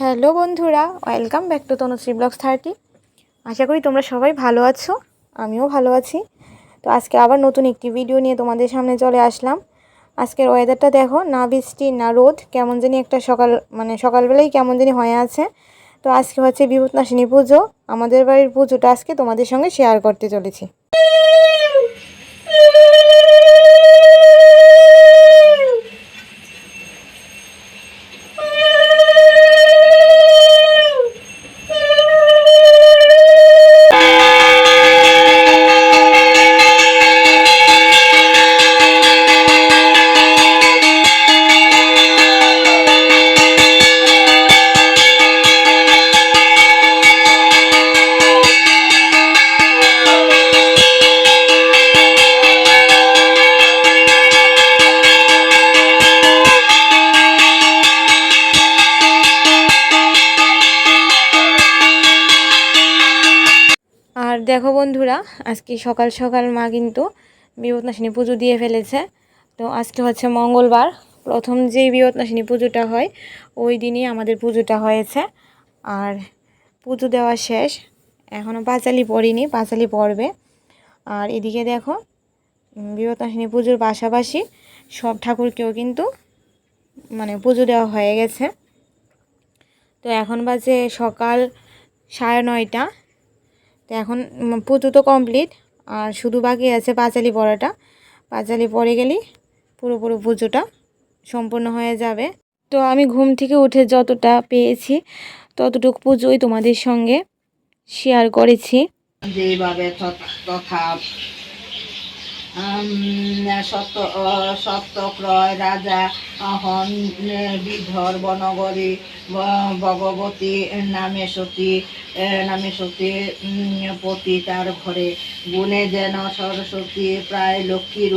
Hello বন্ধুরা welcome back to Tanushree vlogs thirty আশা করি তোমরা সবাই ভালো আছো, আমিও ভালো আছি। তো আজকে আবার নতুন একটি ভিডিও নিয়ে তোমাদের সামনে চলে আসলাম। আজকের ওয়েদারটা দেখো, না বৃষ্টি, না রোদ, কেমন জানি একটা সকাল মানে সকালবেলাই কেমন জানি হয়ে আছে। তো আজকে হচ্ছে বিভূতনাশিনী পুজো, আমাদের বাড়ির পুজোটা আজকে তোমাদের সঙ্গে শেয়ার করতে চলেছি। দেখো বন্ধুরা, আজকে সকাল সকাল মা কিন্তু বিপদনাশিনী পুজো দিয়ে ফেলেছে। তো আজকে হচ্ছে মঙ্গলবার, প্রথম যেই বিপদনাশিনী পুজোটা হয়, ওই দিনই আমাদের পুজোটা হয়েছে। আর পুজো দেওয়া শেষ এখনও পাঁচালি পড়িনি, পাঁচালি পড়বে। আর এদিকে দেখো বিপদনাশিনী পুজোর পাশাপাশি সব ঠাকুরকেও কিন্তু মানে পুজো দেওয়া হয়ে গেছে। তো এখন বাজে সকাল সাড়ে নয়টা। তো এখন পুতু তো কমপ্লিট আর শুধু বাকি আছে পাঁচালি পরাটা পাঁচালি পড়ে গেলেই পুরোপুরো পুজোটা সম্পূর্ণ হয়ে যাবে। তো আমি ঘুম থেকে উঠে যতটা পেয়েছি ততটুকু পুজোই তোমাদের সঙ্গে শেয়ার করেছি। যেভাবে তথ- সত্য সত্যক্রয় রাজা হন বিধর বনগরী, ব- ভগবতী নামে সতী নামে সতী পতি তার ঘরে। গুণে যেন সরস্বতী, প্রায় লক্ষ্মী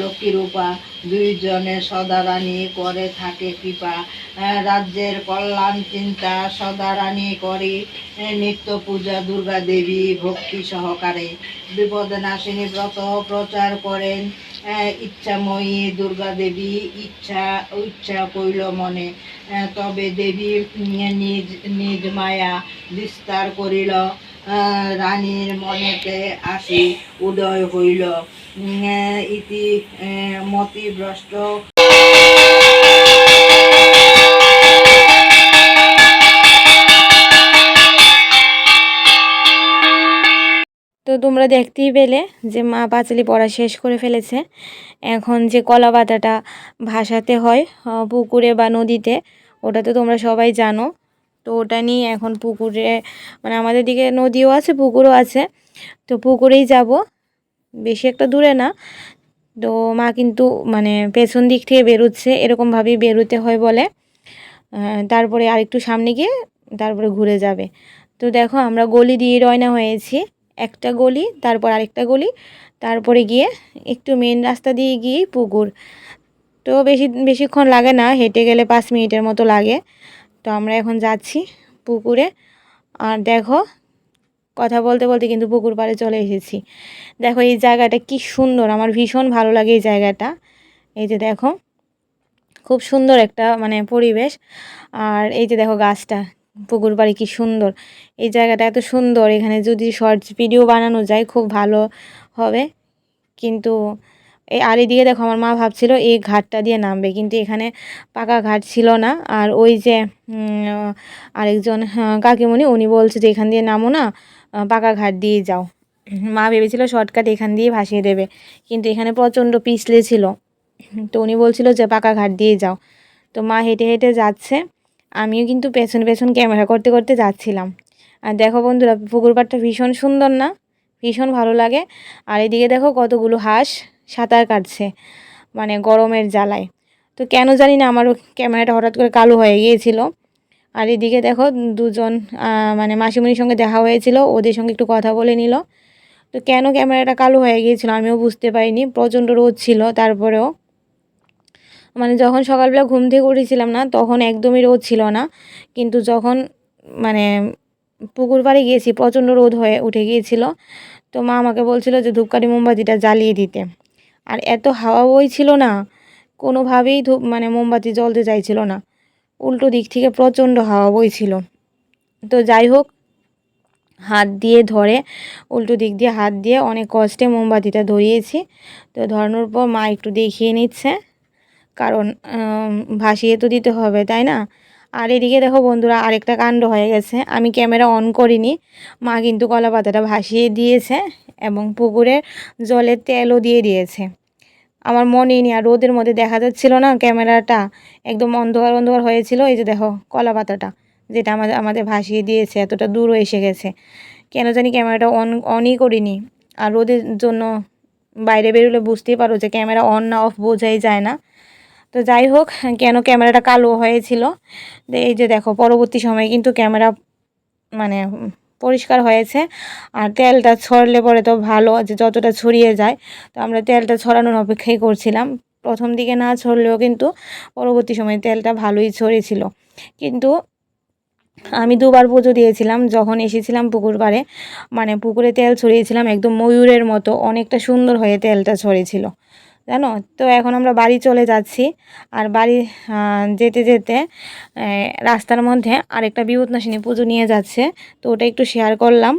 লক্ষ্মী রূপা দুইজনে সদারানী করে থাকে কৃপা। রাজ্যের কল্যাণ চিন্তা সদারানী করি। নিত্য পূজা দুর্গা দেবী ভক্তি সহকারে। বিপদ নাশিনী ব্রত প্রচার করেন। ইচ্ছাময়ী দুর্গা দেবী ইচ্ছা ইচ্ছা কইল মনে। তবে দেবী নিজ নিজ মায়া বিস্তার করিল। রানীর মনেতে আসি, উদয় হইল। ইতি মতিভ্রষ্ট তো তোমরা দেখতেই পেলে যে মা পাঁচালি পড়া শেষ করে ফেলেছে। এখন যে কলা পাতাটা ভাসাতে হয় পুকুরে বা নদীতে, ওটা তো তোমরা সবাই জানো। তো ওটা নিয়ে এখন পুকুরে মানে আমাদের দিকে নদীও আছে, পুকুরও আছে। তো পুকুরেই যাব। বেশি একটা দূরে না। তো মা কিন্তু মানে পেছন দিক থেকে বেরোচ্ছে, এরকমভাবেই বেরোতে হয় বলে। তারপরে আরেকটু সামনে গিয়ে তারপরে ঘুরে যাবে। তো দেখো আমরা গলি দিয়ে রয়না হয়েছি। একটা গলি, তারপর আরেকটা গলি, তারপরে গিয়ে একটু মেন রাস্তা দিয়ে গিয়েই পুকুর। তো বেশি, বেশিক্ষণ লাগে না, হেঁটে গেলে পাঁচ মিনিটের মতো লাগে। তো আমরা এখন যাচ্ছি পুকুরে। আর দেখো, কথা বলতে বলতে কিন্তু পুকুর পাড়ে চলে এসেছি। দেখো এই জায়গাটা কি সুন্দর, আমার ভীষণ ভালো লাগে এই জায়গাটা। এই যে দেখো, খুব সুন্দর একটা মানে পরিবেশ। আর এই যে দেখো গাছটা, পুকুর পাড়ে কি সুন্দর। এই জায়গাটা এত সুন্দর, এখানে যদি শর্টস ভিডিও বানানো যায় খুব ভালো হবে। কিন্তু আর এদিকে দেখো আমার মা ভাবছিল এই ঘাটটা দিয়ে নামবে কিন্তু এখানে পাকা ঘাট ছিল না। আর ওই যে আরেকজন হ্যাঁ, কাকিমণি উনি বলছে যে এখান দিয়ে নামো না পাকা ঘাট দিয়ে যাও। মা ভেবেছিল শর্টকাট এখান দিয়ে ভাসিয়ে দেবে কিন্তু এখানে প্রচণ্ড পিছলে ছিল। তো উনি বলছিল যে পাকা ঘাট দিয়ে যাও। তো মা হেঁটে হেঁটে যাচ্ছে আমিও কিন্তু পেছন পেছন ক্যামেরা করতে করতে যাচ্ছিলাম। আর দেখো বন্ধুরা পুকুর পাড়টা ভীষণ সুন্দর না? ভীষণ ভালো লাগে। আর এদিকে দেখো কতগুলো হাঁস সাঁতার কাটছে মানে গরমের জ্বালায়। তো কেন জানি না আমার ক্যামেরাটা হঠাৎ করে কালো হয়ে গিয়েছিল। আর এদিকে দেখো দুজন মানে মাসিমণির সঙ্গে দেখা হয়েছিল, ওদের সঙ্গে একটু কথা বলে নিল। তো কেন ক্যামেরাটা কালো হয়ে গিয়েছিল আমিও বুঝতে পারিনি, প্রচণ্ড রোদ ছিল তারপরেও। মানে যখন সকালবেলা ঘুম থেকে উঠেছিলাম না, তখন একদমই রোদ ছিল না। কিন্তু যখন মানে পুকুর পাড়ে গিয়েছি, প্রচণ্ড রোদ হয়ে উঠে গিয়েছিল। তো মা আমাকে বলছিল যে ধূপকাঠি মোমবাতিটা জ্বালিয়ে দিতে। আর এত হাওয়া বইছিল না, কোনোভাবেই ধূপ মানে মোমবাতি জ্বলতে চাইছিল না। উল্টো দিক থেকে প্রচণ্ড হাওয়া বইছিল তো যাই হোক, হাত দিয়ে ধরে, উল্টো দিক দিয়ে হাত দিয়ে অনেক কষ্টে মোমবাতিটা ধরিয়েছি। তো ধরানোর পর মা একটু দেখিয়ে নিচ্ছে, কারণ ভাসিয়ে তো দিতে হবে, তাই না? আর এদিকে দেখো বন্ধুরা, আরেকটা কাণ্ড হয়ে গেছে। আমি ক্যামেরা অন করিনি। মা কিন্তু কলা পাতাটা ভাসিয়ে দিয়েছে এবং পুকুরে জলে তেলও দিয়ে দিয়েছে। আমার মনেই নেই, আর রোদের মধ্যে দেখা যাচ্ছিল না ক্যামেরাটা একদম অন্ধকার অন্ধকার হয়েছিল। এই যে দেখো কলা পাতাটা যেটা আমাদের আমাদের ভাসিয়ে দিয়েছে, এতটা দূরও এসে গেছে। কেন জানি ক্যামেরাটা অন, অনই করিনি। আর রোদের জন্য বাইরে বেরোলে বুঝতেই পারো যে ক্যামেরা অন না অফ বোঝাই যায় না। তো যাই হোক, কেন ক্যামেরাটা কালো হয়েছিল? এই যে দেখো, পরবর্তী সময়ে কিন্তু ক্যামেরা মানে পরিষ্কার হয়েছে। আর তেলটা ছড়লে পরে তো ভালো, যে যতটা ছড়িয়ে যায়। তো আমরা তেলটা ছড়ানোর অপেক্ষাই করছিলাম। প্রথম দিকে না ছড়লেও কিন্তু পরবর্তী সময়ে তেলটা ভালোই ছড়েছিল। কিন্তু আমি দুবার পুজো দিয়েছিলাম, যখন এসেছিলাম পুকুর পাড়ে মানে পুকুরে তেল ছড়িয়েছিলাম একদম ময়ূরের মতো, অনেকটা সুন্দর হয়ে তেলটা ছড়েছিল। জানো? তো এখন আমরা বাড়ি চলে যাচ্ছি। আর বাড়ি যেতে যেতে রাস্তার মধ্যে আরেকটা বিভূতনাশিনী পুজো নিয়ে যাচ্ছে। তো ওটা একটু শেয়ার করলাম।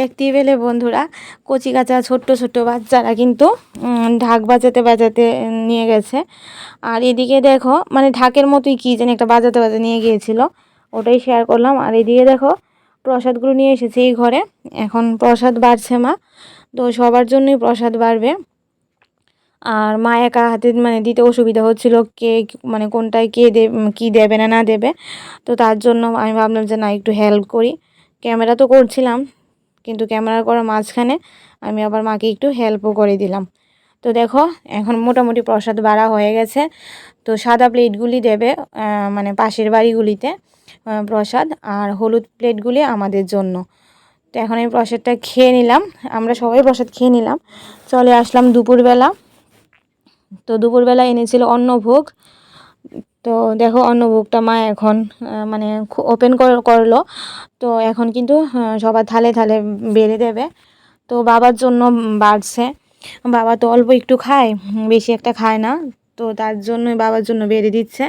দেখতেই পেলে বন্ধুরা, কচি কাঁচা ছোট্ট ছোট্ট বাচ্চারা কিন্তু ঢাক বাজাতে বাজাতে নিয়ে গেছে। আর এদিকে দেখো মানে ঢাকের মতোই কী যেন একটা বাজাতে বাজাতে নিয়ে গিয়েছিল। ওটাই শেয়ার করলাম। আর এদিকে দেখো, প্রসাদগুলো নিয়ে এসেছে এই ঘরে। এখন প্রসাদ বাড়ছে মা। তো সবার জন্যই প্রসাদ বাড়বে। আর মা একা হাতে মানে দিতে অসুবিধা হচ্ছিল কে মানে কোনটায় কে দে কী দেবে না না দেবে। তো তার জন্য আমি ভাবলাম যে না, একটু হেল্প করি। ক্যামেরা তো করছিলাম। কিন্তু ক্যামেরা করার মাঝখানে আমি আবার মাকে একটু হেল্পও করে দিলাম। তো দেখো, এখন মোটামুটি প্রসাদ বাড়া হয়ে গেছে। তো সাদা প্লেটগুলি দেবে মানে পাশের বাড়িগুলিতে প্রসাদ আর হলুদ প্লেটগুলি আমাদের জন্য। তো এখন আমি প্রসাদটা খেয়ে নিলাম। আমরা সবাই প্রসাদ খেয়ে নিলাম। চলে আসলাম দুপুরবেলা। তো দুপুরবেলা এনেছিল অন্নভোগ। তো দেখো অন্নভোগটা মা এখন মানে ওপেন করল। তো এখন কিন্তু সবার থালে থালে বেড়ে দেবে। তো বাবার জন্য বাড়ছে। বাবা তো অল্প একটু খায়, বেশি একটা খায় না। তো তার জন্যই বাবার জন্য বেড়ে দিচ্ছে।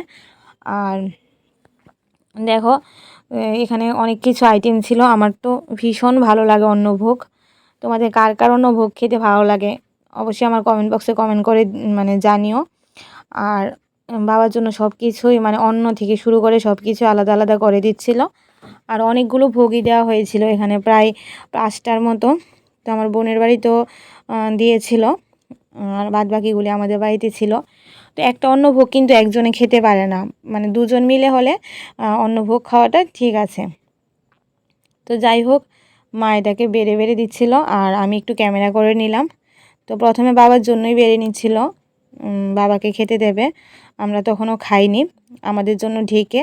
আর দেখো এখানে অনেক কিছু আইটেম ছিল। আমার তো ভীষণ ভালো লাগে অন্নভোগ। তোমাদের কার কার অন্নভোগ খেতে ভালো লাগে? অবশ্যই আমার কমেন্ট বক্সে কমেন্ট করে মানে জানিও। আর বাবার জন্য সব কিছুই মানে অন্ন থেকে শুরু করে সব কিছু আলাদা আলাদা করে দিচ্ছিল। আর অনেকগুলো ভোগই দেওয়া হয়েছিল এখানে প্রায় পাঁচটার মতো। তো আমার বোনের বাড়িতেও দিয়েছিল আর বাদ বাকিগুলি আমাদের বাড়িতে ছিল। তো একটা অন্য ভোগ কিন্তু একজনে খেতে পারে না। মানে দুজন মিলে হলে আহ, অন্নভোগ খাওয়াটা ঠিক আছে। তো যাই হোক মা এটাকে বেড়ে বেড়ে দিচ্ছিল আর আমি একটু ক্যামেরা করে নিলাম। তো প্রথমে বাবার জন্যই বেড়ে নিচ্ছিল। বাবাকে খেতে দেবে। আমরা তখনও খাইনি। আমাদের জন্য ঢেকে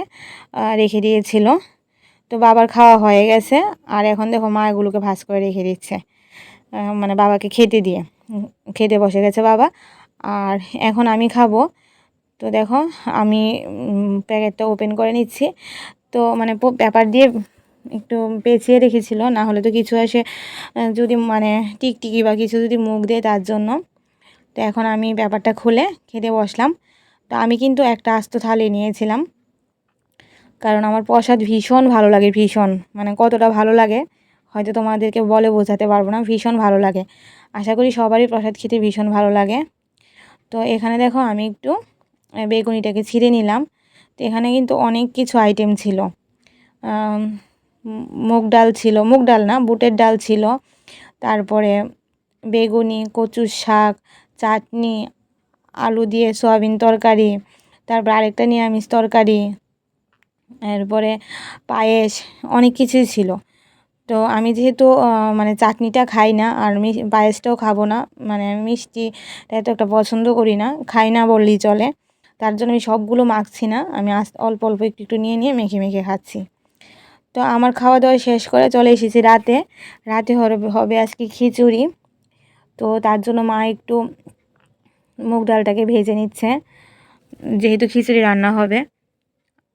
রেখে দিয়েছিল। তো বাবার খাওয়া হয়ে গেছে। আর এখন দেখো মা এগুলোকে ভাজ করে রেখে দিচ্ছে। মানে বাবাকে খেতে দিয়ে। খেতে বসে গেছে বাবা। আর এখন আমি খাব। তো দেখো আমি প্যাকেটটা ওপেন করে নিচ্ছি। তো মানে পেপার দিয়ে একটু পেঁচিয়ে রেখেছিল। না হলে তো কিছু আহ, যদি মানে টিকটিকি বা কিছু যদি মুখ দেয় তার জন্য। তো এখন আমি ব্যাপারটা খুলে খেতে বসলাম। তো আমি কিন্তু একটা আস্ত থালি নিয়েছিলাম। কারণ আমার প্রসাদ ভীষণ ভালো লাগে, ভীষণ। মানে কতটা ভালো লাগে, হয়তো তোমাদেরকে বলে বোঝাতে পারব না, ভীষণ ভালো লাগে। আশা করি সবারই প্রসাদ খেতে ভীষণ ভালো লাগে। তো এখানে দেখো আমি একটু বেগুনিটাকে ছিঁড়ে নিলাম। তো এখানে কিন্তু অনেক কিছু আইটেম ছিল। মুগ ডাল ছিল, মুগ ডাল না, বুটের ডাল ছিল। তারপরে বেগুনি, কচুর শাক চাটনি, আলু দিয়ে সয়াবিন তরকারি, তারপর আরেকটা নিরামিষ তরকারি, এরপরে পায়েস, অনেক কিছুই ছিল। তো আমি যেহেতু মানে চাটনিটা খাই না, আর পায়েসটাও খাব না মানে মিষ্টি এত একটা পছন্দ করি না, খাই না বললেই চলে। তার জন্য আমি সবগুলো মাখছি না, আমি অল্প অল্প একটু একটু নিয়ে নিয়ে মেখে মেখে খাচ্ছি। তো আমার খাওয়া দাওয়া শেষ করে চলে এসেছি রাতে। রাতে হবে আজকে খিচুড়ি। তো তার জন্য মা একটু মুগ ডালটাকে ভেজে নিচ্ছে। যেহেতু খিচুড়ি রান্না হবে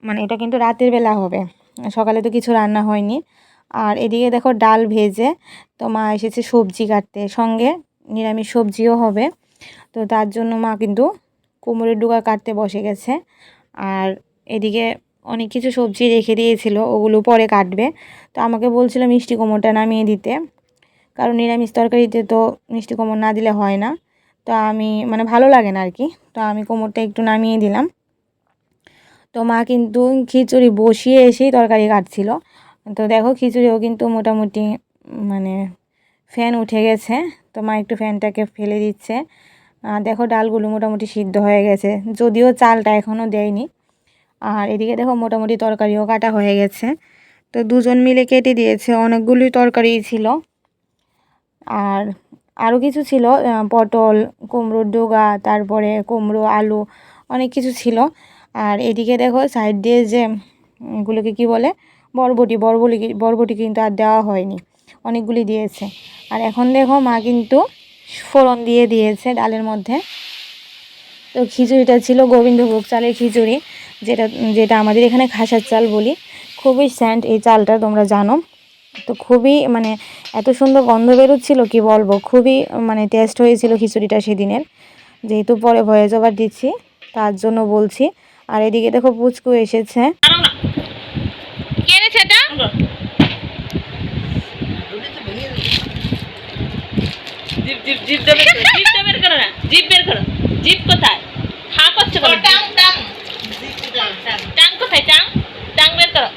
মানে এটা কিন্তু রাতের বেলা হবে, সকালে তো কিছু রান্না হয়নি। আর এদিকে দেখো ডাল ভেজে তো মা এসেছে সবজি কাটতে, সঙ্গে নিরামিষ সবজিও হবে। তো তার জন্য মা কিন্তু কুমড়োর ডুগা কাটতে বসে গেছে। আর এদিকে অনেক কিছু সবজি রেখে দিয়েছিল, ওগুলো পরে কাটবে। তো আমাকে বলছিল মিষ্টি কুমড়োটা নামিয়ে দিতে। কারণ নিরামিষ তরকারিতে তো মিষ্টি কুমড়ো না দিলে হয় না। তো আমি মানে ভালো লাগে না আর কি তো আমি কোমরটা একটু নামিয়ে দিলাম। তো মা কিন্তু খিচুড়ি বসিয়ে এসেই তরকারি কাটছিল। তো দেখো খিচুড়িও কিন্তু মোটামুটি মানে ফ্যান উঠে গেছে। তো মা একটু ফ্যানটাকে ফেলে দিচ্ছে। আর দেখো ডালগুলো মোটামুটি সিদ্ধ হয়ে গেছে। যদিও চালটা এখনও দেয়নি। আর এদিকে দেখো মোটামুটি তরকারিও কাটা হয়ে গেছে। তো দুজন মিলে কেটে দিয়েছে। অনেকগুলোই তরকারি ছিল। আর আরও কিছু ছিল পটল, কুমড়োর ডোগা, তারপরে কুমড়ো, আলু, অনেক কিছু ছিল। আর এদিকে দেখো সাইড দিয়ে যে এগুলোকে কি বলে? বরবটি বরবটি বরবটি কিন্তু আর দেওয়া হয়নি। অনেকগুলি দিয়েছে। আর এখন দেখো মা কিন্তু ফোড়ন দিয়ে দিয়েছে ডালের মধ্যে। তো খিচুড়িটা ছিল গোবিন্দভোগ চালের খিচুড়ি, যেটা যেটা আমাদের এখানে খাসার চাল বলি। খুবই স্যান্ড এই চালটা, তোমরা জানো। তো খুবই মানে এত সুন্দর গন্ধ বেরোচ্ছিল কি বলব? খুবই মানে টেস্ট হয়েছিল খিচুড়িটা সেদিনের। যেহেতু পরে ভয়েস ওভার দিচ্ছি তার জন্য বলছি। আর এদিকে দেখো পুচকু এসেছে। জিপ জিপ জিপ দে বের করো জিপ দে বের করো না জিপ বের করো জিপ কোথায় হা করছে বলো টাং টাং টাং কোথায় টাং টাং বের করো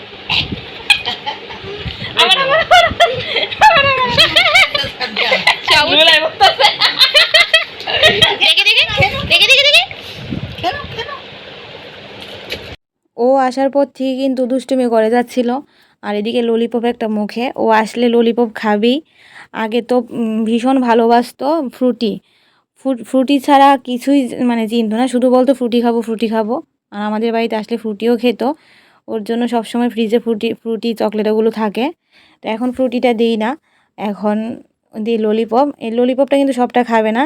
আবার আবার নুলাই বলতেছে দেখে দেখে দেখে দেখে দেখে ও আসার পর থেকে কিন্তু দুষ্টুমি করে যাচ্ছিল। আর এদিকে ললিপপ একটা মুখে, ও আসলে ললিপপ খাবেই। আগে তো ভীষণ ভালোবাসতো ফ্রুটি ফ্রুটি ছাড়া কিছুই মানে চিনতো না, শুধু বলতো ফ্রুটি খাব ফ্রুটি খাব। আর আমাদের বাড়িতে আসলে ফ্রুটিও খেত। ওর জন্য সবসময় ফ্রিজে ফ্রুটি ফ্রুটি চকলেটগুলো থাকে। তো এখন ফ্রুটিটা দিই না, এখন দিই ললিপপ এই ললিপপটা কিন্তু সবটা খাবে না।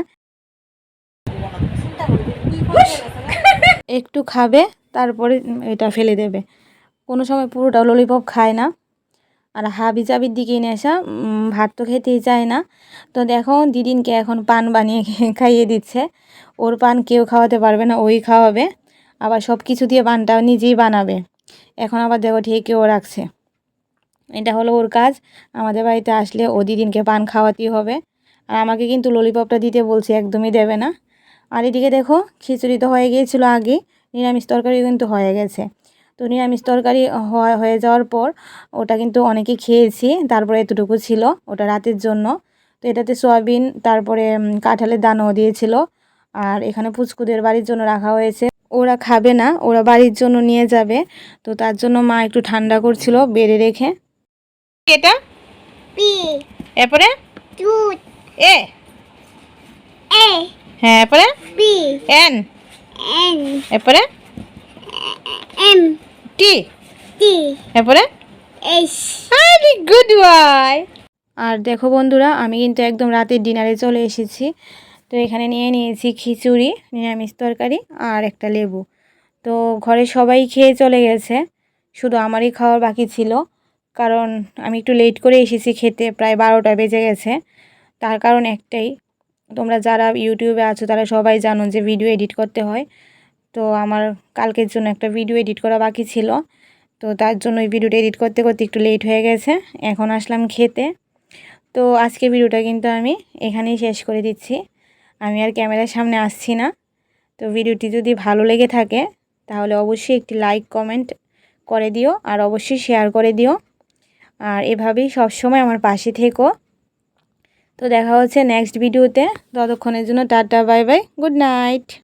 একটু খাবে তারপরে এটা ফেলে দেবে। কোনো সময় পুরোটা ললিপপ খায় না। আর হাবি চাবির দিকে নেশা ভাত তো খেতেই চায় না। তো দেখো, দিদিনকে এখন পান বানিয়ে খাইয়ে দিচ্ছে। ওর পান কেউ খাওয়াতে পারবে না, ওই খাওয়াবে। আবার সব কিছু দিয়ে পানটা নিজেই বানাবে। এখন আবার দেখো ঠেকেও রাখছে। এটা হলো ওর কাজ। আমাদের বাড়িতে আসলে ও দিদিনকে পান খাওয়াতেই হবে। আর আমাকে কিন্তু ললিপপটা দিতে বলছে, একদমই দেবে না। আর এদিকে দেখো, খিচুড়ি তো হয়ে গিয়েছিল আগে। নিরামিষ তরকারি কিন্তু হয়ে গেছে। তো নিরামিষ তরকারি হয়ে যাওয়ার পর ওটা কিন্তু অনেকে খেয়েছি তারপরে এতটুকু ছিল ওটা রাতের জন্য। তো এটাতে সয়াবিন তারপরে কাঁঠালের দানাও দিয়েছিল। আর এখানে পুচকুদের বাড়ির জন্য রাখা হয়েছে। ওরা খাবে না ওরা বাড়ির জন্য নিয়ে যাবে। তো তার জন্য মা একটু ঠান্ডা করছিল বেড়ে রেখে। এটা? এরপরে? দুধ। এ? এ। হ্যাঁ এরপরে? এন? এরপরে? এম টি টি এরপরে? এস ভেরি গুড বয় আর দেখো বন্ধুরা আমি কিন্তু একদম রাতের ডিনারে চলে এসেছি। তো এখানে নিয়ে নিয়েছি খিচুড়ি নিরামিষ তরকারি আর একটা লেবু। তো ঘরে সবাই খেয়ে চলে গেছে। শুধু আমারই খাওয়ার বাকি ছিল। কারণ আমি একটু লেট করে এসেছি খেতে প্রায় বারোটা বেজে গেছে। তার কারণ একটাই তোমরা যারা ইউটিউবে আছো, তারা সবাই জানো যে ভিডিও এডিট করতে হয়। তো আমার কালকের জন্য একটা ভিডিও এডিট করা বাকি ছিল। তো তার জন্য ওই ভিডিওটা এডিট করতে করতে একটু লেট হয়ে গেছে। এখন আসলাম খেতে। তো আজকে ভিডিওটা কিন্তু আমি এখানেই শেষ করে দিচ্ছি। আমি আর ক্যামেরার সামনে আসছি না। তো ভিডিওটি যদি ভালো লেগে থাকে, তাহলে অবশ্যই একটি লাইক কমেন্ট করে দিও। আর অবশ্যই শেয়ার করে দিও। আর এভাবেই সবসময় আমার পাশে থেকো। তো দেখা হচ্ছে নেক্সট ভিডিওতে ততক্ষণের জন্য tata bye bye good night